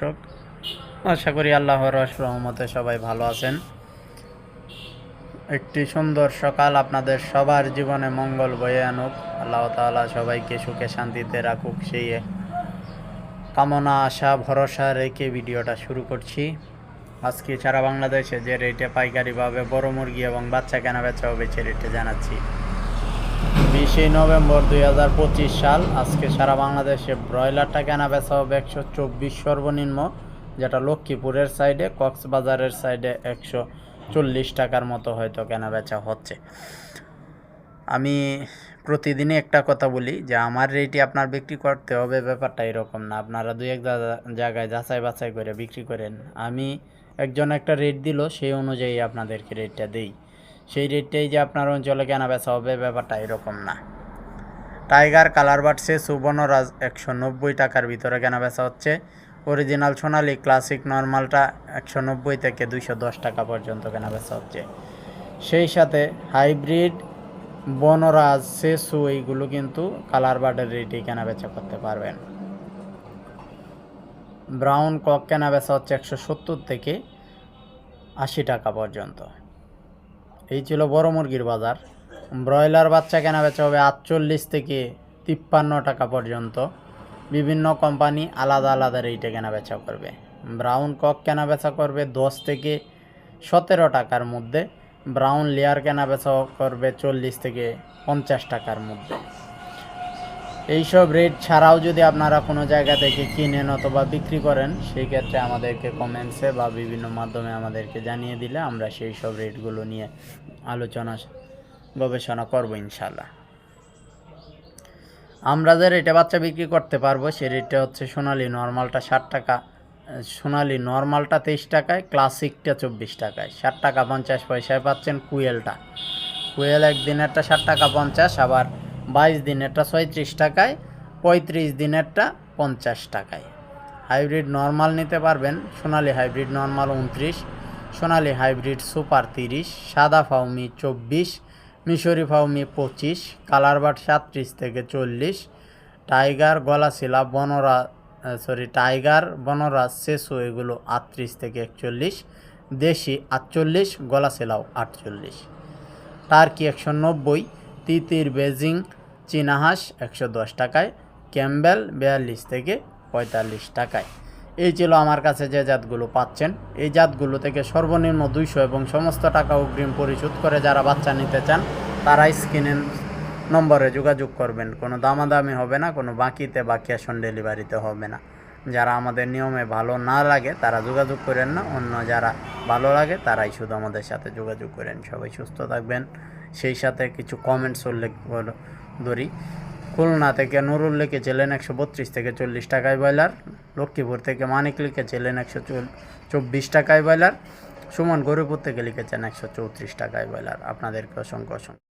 দর্শক, আশা করি আল্লাহর রহমতে সবাই ভালো আছেন। একটি সুন্দর সকাল আপনাদের সবার জীবনে মঙ্গল বয়ে আনুক। আল্লাহ তাআলা সবাইকে সুখে শান্তিতে রাখুক। সেই কামনা, আশা, ভরসা রেখে ভিডিওটা শুরু করছি। আজকে সারা বাংলাদেশে যে রেটে পাইকারিভাবে বড় মুরগি এবং বাচ্চা কেনা বেচা হবে সে রেটে জানাচ্ছি। বিশে নভেম্বর দুই হাজার পঁচিশ সাল, আজকে সারা বাংলাদেশে ব্রয়লারটা কেনা বেচা হবে একশো চব্বিশ সর্বনিম্ন, যেটা লক্ষ্মীপুরের সাইডে, কক্সবাজারের সাইডে একশো চল্লিশ টাকার মতো হয়তো কেনা বেচা হচ্ছে। আমি প্রতিদিনই একটা কথা বলি যে, আমার রেটই আপনার বিক্রি করতে হবে, ব্যাপারটা এরকম না। আপনারা দুই এক জায়গায় যাচাই বাছাই করে বিক্রি করেন। আমি একজন একটা রেট দিল, সেই অনুযায়ী আপনাদেরকে রেটটা দেই। সেই রেটটাই যে আপনার অঞ্চলে কেনা বেচা হবে, ব্যাপারটা এরকম না। টাইগার কালার বাটসে সুবর্ণরাজ একশো নব্বই টাকার ভিতরে কেনা বেচা হচ্ছে। অরিজিনাল সোনালি, ক্লাসিক, নর্মালটা একশো নব্বই থেকে দুইশো দশ টাকা পর্যন্ত কেনা বেচা হচ্ছে। সেই সাথে হাইব্রিড, বনরাজ, সেসু, এইগুলো কিন্তু কালার বার্ডের রেটে কেনা বেচা করতে পারবেন। ব্রাউন কক কেনা বেচা হচ্ছে একশো সত্তর থেকে আশি টাকা পর্যন্ত। এই ছিল বড় মুরগির বাজার। ব্রয়লার বাচ্চা কেনা বেচা হবে আটচল্লিশ থেকে তিপ্পান্ন টাকা পর্যন্ত। বিভিন্ন কোম্পানি আলাদা আলাদা রেটে কেনা বেচা করবে। ব্রাউন কক কেনা বেচা করবে দশ থেকে সতেরো টাকার মধ্যে। ব্রাউন লেয়ার কেনা বেচা করবে চল্লিশ থেকে পঞ্চাশ টাকার মধ্যে। এইসব রেট ছাড়াও যদি আপনারা কোনো জায়গা থেকে কিনেন অথবা বিক্রি করেন সেই ক্ষেত্রে আমাদেরকে কমেন্টসে বা বিভিন্ন মাধ্যমে আমাদেরকে জানিয়ে দিলে আমরা সেই সব রেটগুলো নিয়ে আলোচনা, গবেষণা করব ইনশাল্লাহ আমরা যে রেটে বাচ্চা বিক্রি করতে পারব সেই রেটটা হচ্ছে সোনালি নর্মালটা ষাট টাকা, সোনালি নর্মালটা তেইশ টাকায়, ক্লাসিকটা চব্বিশ টাকায়। ষাট টাকা পঞ্চাশ পয়সায় পাচ্ছেন কুয়েলটা। কুয়েল একদিনেরটা ষাট টাকা পঞ্চাশ, আবার বাইশ দিনেরটা ছয়ত্রিশ টাকায়, পঁয়ত্রিশ দিনেরটা পঞ্চাশ টাকায়। হাইব্রিড নর্মাল নিতে পারবেন, সোনালি হাইব্রিড নর্মাল উনত্রিশ, সোনালি হাইব্রিড সুপার তিরিশ, সাদা ফাউমি চব্বিশ, মিশরি ফাউমি পঁচিশ, কালার বাট সাতত্রিশ থেকে চল্লিশ, টাইগার, গলাশিলা, বনরা সরি টাইগার বনরাজ সেসু এগুলো আটত্রিশ থেকে একচল্লিশ, দেশি আটচল্লিশ, গলাশিলাও আটচল্লিশ। টার্কি একশো নব্বই, তিতির বেজিং চীনাহাঁস একশো দশ টাকায়, ক্যাম্বেল বিয়াল্লিশ থেকে পঁয়তাল্লিশ টাকায়। এই ছিল আমার কাছে যে জাতগুলো পাচ্ছেন। এই জাতগুলো থেকে সর্বনিম্ন দুইশো এবং সমস্ত টাকা অগ্রিম পরিশোধ করে যারা বাচ্চা নিতে চান, তারা স্ক্রিনের নম্বরে যোগাযোগ করবেন। কোনো দামাদামি হবে না, কোনো বাকিতে বা ক্যাশ অন ডেলিভারিতে হবে না। যারা আমাদের নিয়মে ভালো না লাগে, তারা যোগাযোগ করেন না। অন্য যারা ভালো লাগে, তারাই শুধু আমাদের সাথে যোগাযোগ করেন। সবাই সুস্থ থাকবেন। সেই সাথে কিছু কমেন্টস উল্লেখ ধরি। খুলনা থেকে নুরুল লিখেছিলেন একশো বত্রিশ থেকে চল্লিশ টাকায় ব্রয়লার। লক্ষ্মীপুর থেকে মানিক লিখেছিলেন একশো চব্বিশ টাকায় ব্রয়লার। সুমন গরিপুর থেকে লিখেছেন একশো চৌত্রিশ টাকায় ব্রয়লার। আপনাদেরকে অসংখ্য অসংখ্য